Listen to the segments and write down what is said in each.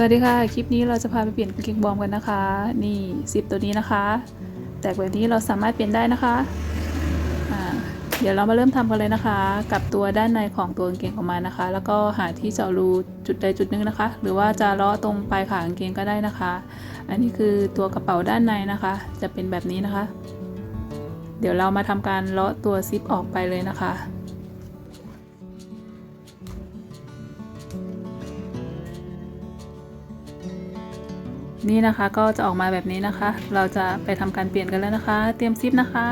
สวัสดีค่ะ คลิปนี้เราจะพาไปเปลี่ยนกางเกงบอมกันนะคะ นี่ซิปตัวนี้นะคะ แต่แบบนี้เราสามารถเปลี่ยนได้นะคะอ่าเดี๋ยวเรามาเริ่มทำกันเลยนะคะ กับตัวด้านในของตัวกางเกงของมันะคะ แล้วก็หาที่เจาะรูจุดใดจุดหนึ่งนะคะ หรือว่าจะเลาะตรงปลายขากางเกงก็ได้นะคะ อันนี้คือตัวกระเป๋าด้านในนะคะ จะเป็นแบบนี้นะคะ เดี๋ยวเรามาทำการเลาะตัวซิปออกไปเลยนะคะ นี่นะคะก็จะออกมาแบบนี้นะคะ เราจะไปทำการเปลี่ยนกันแล้วนะคะ เตรียมซิปนะคะ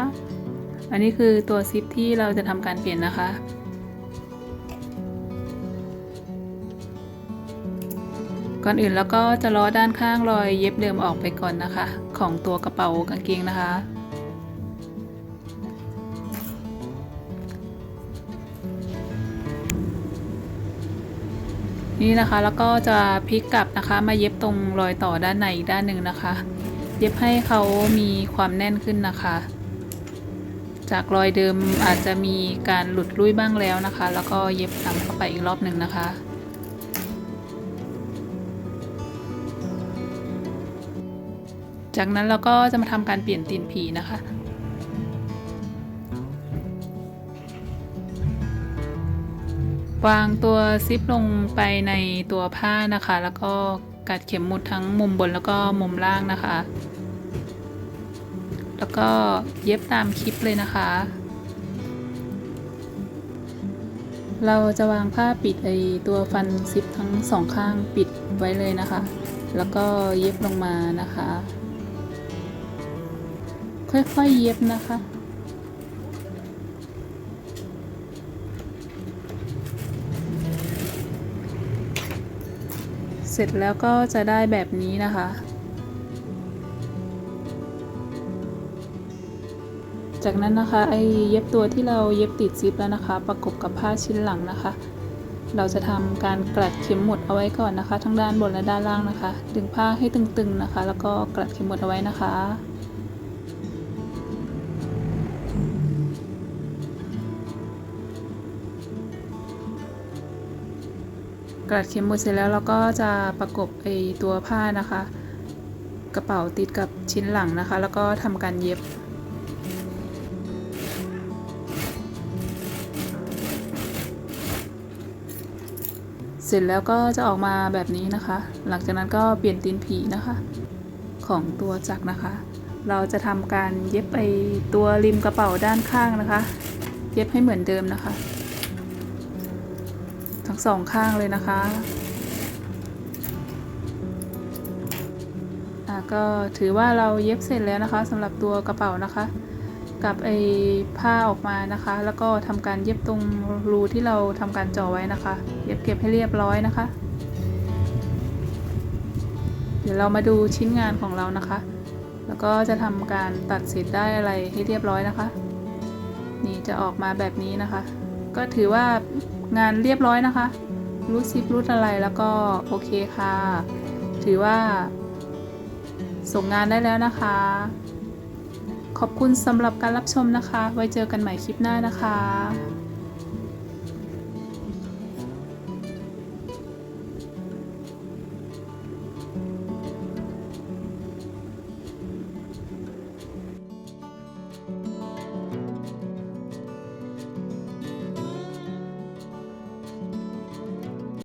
อันนี้คือตัวซิปที่เราจะทำการเปลี่ยนนะคะ ก่อนอื่นแล้วก็จะล้อด้านข้างรอยเย็บเดิมออกไปก่อนนะคะ ของตัวกระเป๋ากางเกงนะคะ นี่นะคะ แล้วก็จะพลิกกลับนะคะมาเย็บตรงรอยต่อด้านในอีกด้านหนึ่งนะคะ เย็บให้เขามีความแน่นขึ้นนะคะ จากรอยเดิมอาจจะมีการหลุดลุ่ยบ้างแล้วนะคะ แล้วก็เย็บซ้ำเข้าไปอีกรอบหนึ่งนะคะจากนั้นเราก็จะมาทำการเปลี่ยนตีนผีนะคะ วางตัวซิปลงไปในตัวผ้านะคะ แล้วก็กัดเข็มหมุดทั้งมุมบนแล้วก็มุมล่างนะคะ แล้วก็เย็บตามคลิปเลยนะคะ เราจะวางผ้าปิดไอตัวฟันซิปทั้งสองข้างปิดไว้เลยนะคะ แล้วก็เย็บลงมานะคะ ค่อยๆเย็บนะคะ เสร็จแล้วก็จะได้แบบนี้นะคะ จากนั้นนะคะไอเย็บตัวที่เราเย็บติดซิปแล้วนะคะ ประกบกับผ้าชิ้นหลังนะคะ เราจะทำการกลัดเข็มหมุดเอาไว้ก่อนนะคะ ทั้งด้านบนและด้านล่างนะคะ ดึงผ้าให้ตึงๆนะคะ แล้วก็กลัดเข็มหมุดเอาไว้นะคะ กระดเข็มหมดเสร็จแล้วเราก็จะประกบไอตัวผ้านะคะ กระเป๋าติดกับชิ้นหลังนะคะ แล้วก็ทำการเย็บเสร็จแล้วก็จะออกมาแบบนี้นะคะ หลังจากนั้นก็เปลี่ยนตีนผีนะคะ ของตัวจักรนะคะ เราจะทำการเย็บไอตัวริมกระเป๋าด้านข้างนะคะ เย็บให้เหมือนเดิมนะคะ ทั้งสองข้างเลยนะคะอะก็ถือว่าเราเย็บเสร็จแล้วนะคะสำหรับตัวกระเป๋านะคะ กับไอ้ผ้าออกมานะคะ แล้วก็ทำการเย็บตรงรูที่เราทำการจ่อไว้นะคะ เย็บเก็บให้เรียบร้อยนะคะ เดี๋ยวเรามาดูชิ้นงานของเรานะคะ แล้วก็จะทำการตัดเสร็จได้อะไรให้เรียบร้อยนะคะ นี่จะออกมาแบบนี้นะคะ ก็ถือว่า งานเรียบร้อยนะคะรูทซิปรูทอะไรแล้วก็โอเคค่ะ ถือว่า ส่งงานได้แล้วนะคะ ขอบคุณสำหรับการรับชมนะคะ ไว้เจอกันใหม่คลิปหน้านะคะ